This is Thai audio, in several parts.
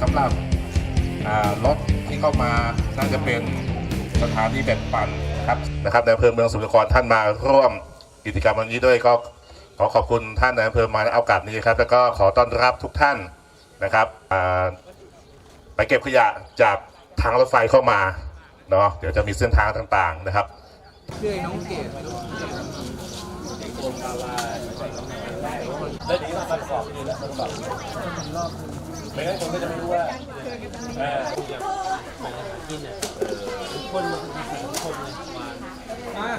สำหรับรถที่เข้ามาน่าจะเป็นสถานีแบ่งปันนะครับนะครับในอำเภอเมืองสมุทรสาครท่านมาร่วมกิจกรรมวันนี้ด้วยก็ขอขอบคุณท่านในอำเภอมาในโอกาสนี้ครับ แล้วก็ขอต้อนรับทุกท่านนะครับอ่าไปเก็บขยะจากทางรถไฟเข้ามาเนาะเดี๋ยวจะมีเส้นทางต่างๆนะครับเรื่อยน้องเกด แล้วทีนี้ต้องการสอบดีแล้วต้องสอบไม่งั้นคนก็จะไม่รู้ว่าเออคนมาเป็นสังคมเลยมา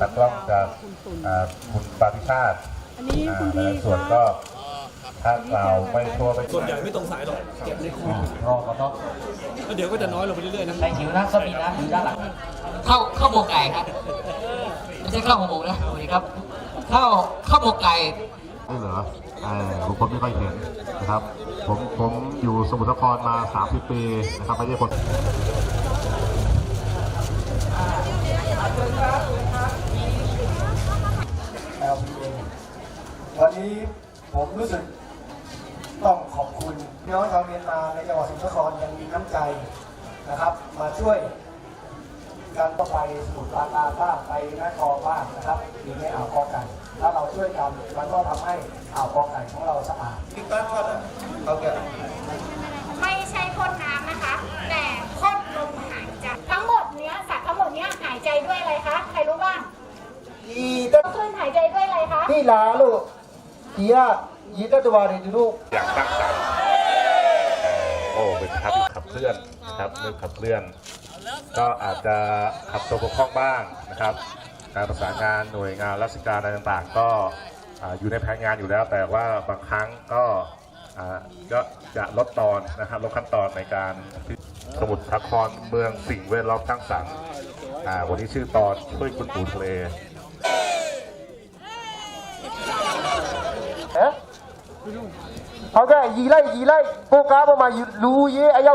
ตัดกล้องจากอ่าคุณปาฏิชาติอันนี้อ่าคุณหพี่ลายส่วนก็ ถ้าเราไม่ทั่วไปส่วนใหญ่ไม่ตรงสายหรอกเก็บในคอรอก็ต้องแล้วเดี๋ยวก็จะน้อยลงไปเรื่อยๆนะใครหิวนะก็มีนะอยู่ด้านหลังข้าวข้าวหมกไก่ครับไม่ใช่ข้าวหมกนะสวัสดีครับข้าวข้าวหมกไก่ได้เหรอเออผมคนไม่ค่อยเห็นนะครับ ผมผมอยู่สมุทรสาครมา 30 ปีนะครับไม่ใช่คนวันนี้ผมรู้สึกต้องขอบคุณพี่น้องชาวเมียนมาในจังหวัดสมุทรสาครยังมีน้ำใจนะครับ มาช่วย กันต้องไปสมุทรปราการบ้างไปแม่กลองบ้างนะครับหรือในอ่าวกอไก่ถ้าเราช่วยกันมันก็ทำให้อ่าวกอไก่ของเราสะอาดที่ตั้งทอดเขาแก่ไม่ใช่พ่นน้ำนะคะ แต่พ่นลมหายใจทั้งหมดเนี้ยสัตว์ทั้งหมดเนี้ยหายใจด้วยอะไรคะใครรู้บ้างอีตั้งขึ้นหายใจด้วยอะไรคะที่ลาลูกอียยีตัตัวเรจูลูกอย่างตั้งใจโอ้เป็นครับขับเคลื่อนนะครับเรื่องขับเคลื่อน ก็อาจจะขับตัวบกพร่องบ้างนะครับ การประสานงานหน่วยงานราชการอะไรต่างๆ ก็อยู่ในแผนงานอยู่แล้ว แต่ว่าบางครั้งก็ก็จะลดตอนนะครับลดขั้นตอนในการสมุทรสครเมืองสิ่งเวดล้อมตั้งสรรวันนี้ชื่อตอนช่วยคุณปู่ทะเลเอาได้ยีไล่ยีไล่โปกาประมาณรู้เยอะไอ้ย้า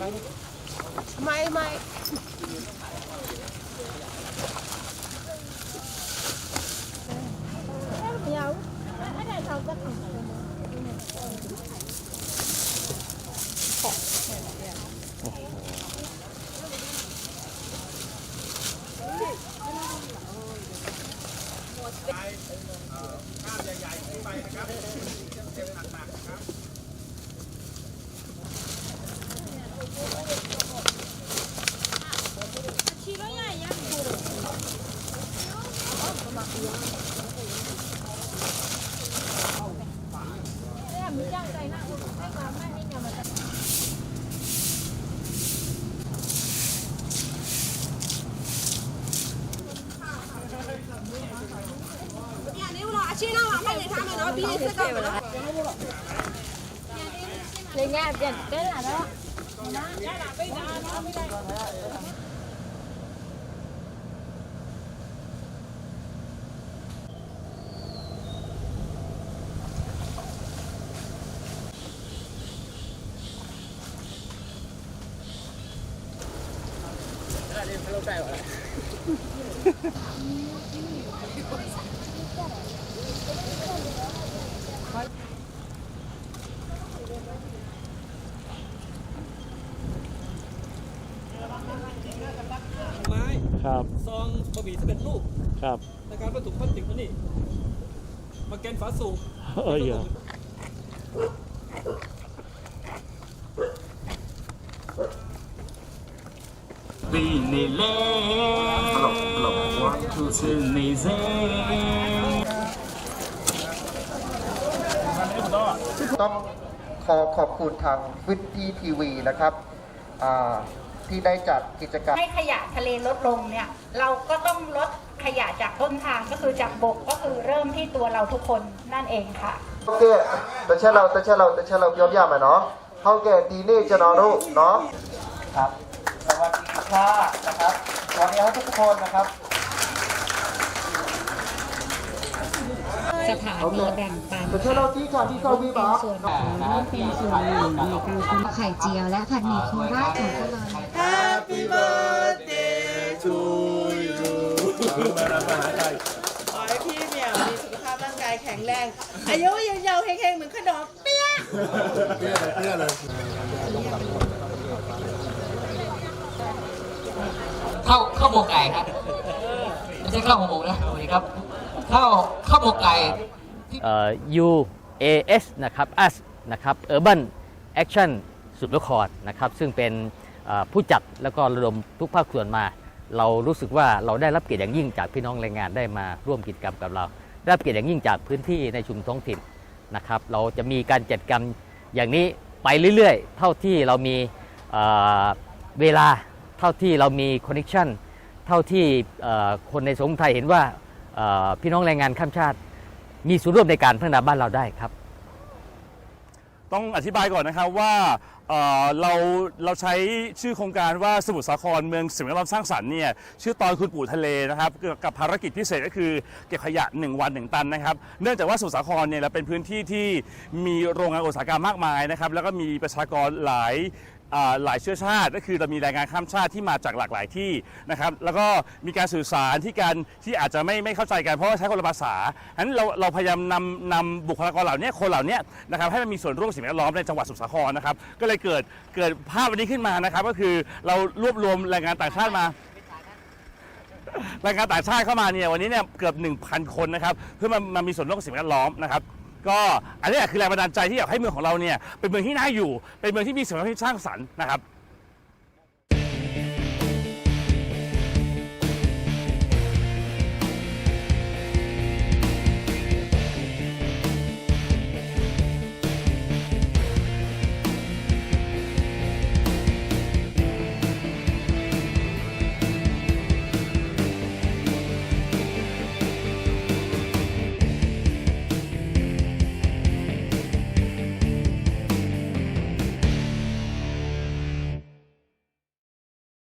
mày may. Nhau. Ở đây sao có thằng Thì Nga, cái là đó. Đó, đó là bây giờ nó mới đây. ม้ครับซองบะหมี่สำเร็จรูปครับนะครับวัตถุพลาสติกอันนี้มาแกนฝาสูบ เอ้ยเหรอ ปีนี่เล่วันทุกสิ่งในเซ ต้องขขอขอบคุณทางฟิตตี้ทีวีนะครับอ่าที่ได้จัดกิจกรรม ให้ขยะทะเลลดลงเนี่ย เราก็ต้องลดขยะจากต้นทางก็คือจากบกก็คือเริ่มที่ตัวเราทุกคนนั่นเองค่ะโอเคแต่เช่เราแต่เช่เราแต่เช่เราย้อนย่ำอะเนาะเขาแก่ดีนี่จะนอนรู้เนาะครับ สวัสดีค่ะนะครับสวัสดีครับทุกคนนะครับสถานีแบ่งปันแต่เช่เราที่ค่ะที่เขาวิบากส่วนของร่วมเป็นส่วนหนึ่งในการทำไข่เจียวและผัดหมี่โคราชของพวกเรา Happy birthday to you ขอให้พี่เหมียวมีสุขภาพร่างกายแข็งแรง อายุยืนยาวเฮงๆเหมือนขนมเปี๊ยะ ข้าวข้าวหมกไก่ครับไม่ใช่ข้าวหมกนะสวัสดีครับข้าวข้าวหมกไก่เอ่อ UAS นะครับ US นะครับ Urban Action สุดละครนะครับซึ่งเป็นเอ่อผู้จัดแล้วก็ระดมทุกภาคส่วนมา เรารู้สึกว่าเราได้รับเกียรติอย่างยิ่งจากพี่น้องแรงงานได้มาร่วมกิจกรรมกับเรา ได้รับเกียรติอย่างยิ่งจากพื้นที่ในชุมท้องถิ่นนะครับเราจะมีการจัดกรรมอย่างนี้ไปเรื่อยๆ เท่าที่เรามีเอ่อเวลา เท่าที่เรามีคอนเน t ชันเท่าที่คนในสังคมไทยเห็นว่าพี่น้องแรงงานข้ามชาติ มีส่วนร่วมในการพัฒนาบ้านเราได้ครับ ต้องอธิบายก่อนนะครับว่าเราเราใช้ชื่อโครงการว่าสมุทรสาครเมืองสิ่งแวดล้อมสร้างสรรค์เนี่ยชื่อตอนคุณปู่ทะเลนะครับกับภารกิจพิเศษก็คือเก็บขยะ 1 วัน 1 ตันนะครับเนื่องจากว่าสมุทรสาครเนี่ยเราเป็นพื้นที่ที่มีโรงงานอุตสาหกรรมมากมายนะครับแล้วก็มีประชากรหลาย หลายเชื้อชาติ ก็คือเรามีแรงงานข้ามชาติที่มาจากหลากหลายที่นะครับแล้วก็มีการสื่อสารที่การที่อาจจะไม่ไม่เข้าใจกันเพราะว่าใช้คนละภาษาฉะนั้นเราเราพยายามนำนำบุคลากรเหล่านี้คนเหล่านี้นะครับให้มันมีส่วนร่วมสิ่งแวดล้อมในจังหวัดสมุทรสาครนะครับก็เลยเกิดเกิดภาพวันนี้ขึ้นมานะครับ ก็คือเรารวบรวมแรงงานต่างชาติมาแรงงานต่างชาติเข้ามาเนี่ยวันนี้เนี่ยเกือบ 1,000 คนนะครับเพื่อมามามีส่วนร่วมกับสิ่งแวดล้อมนะครับ ก็อันนี้แหละคือแรงบันดาลใจที่อยากให้เมืองของเราเนี่ยเป็นเมืองที่น่าอยู่ เป็นเมืองที่มีสิ่งแวดล้อมที่สร้างสรรค์นะครับ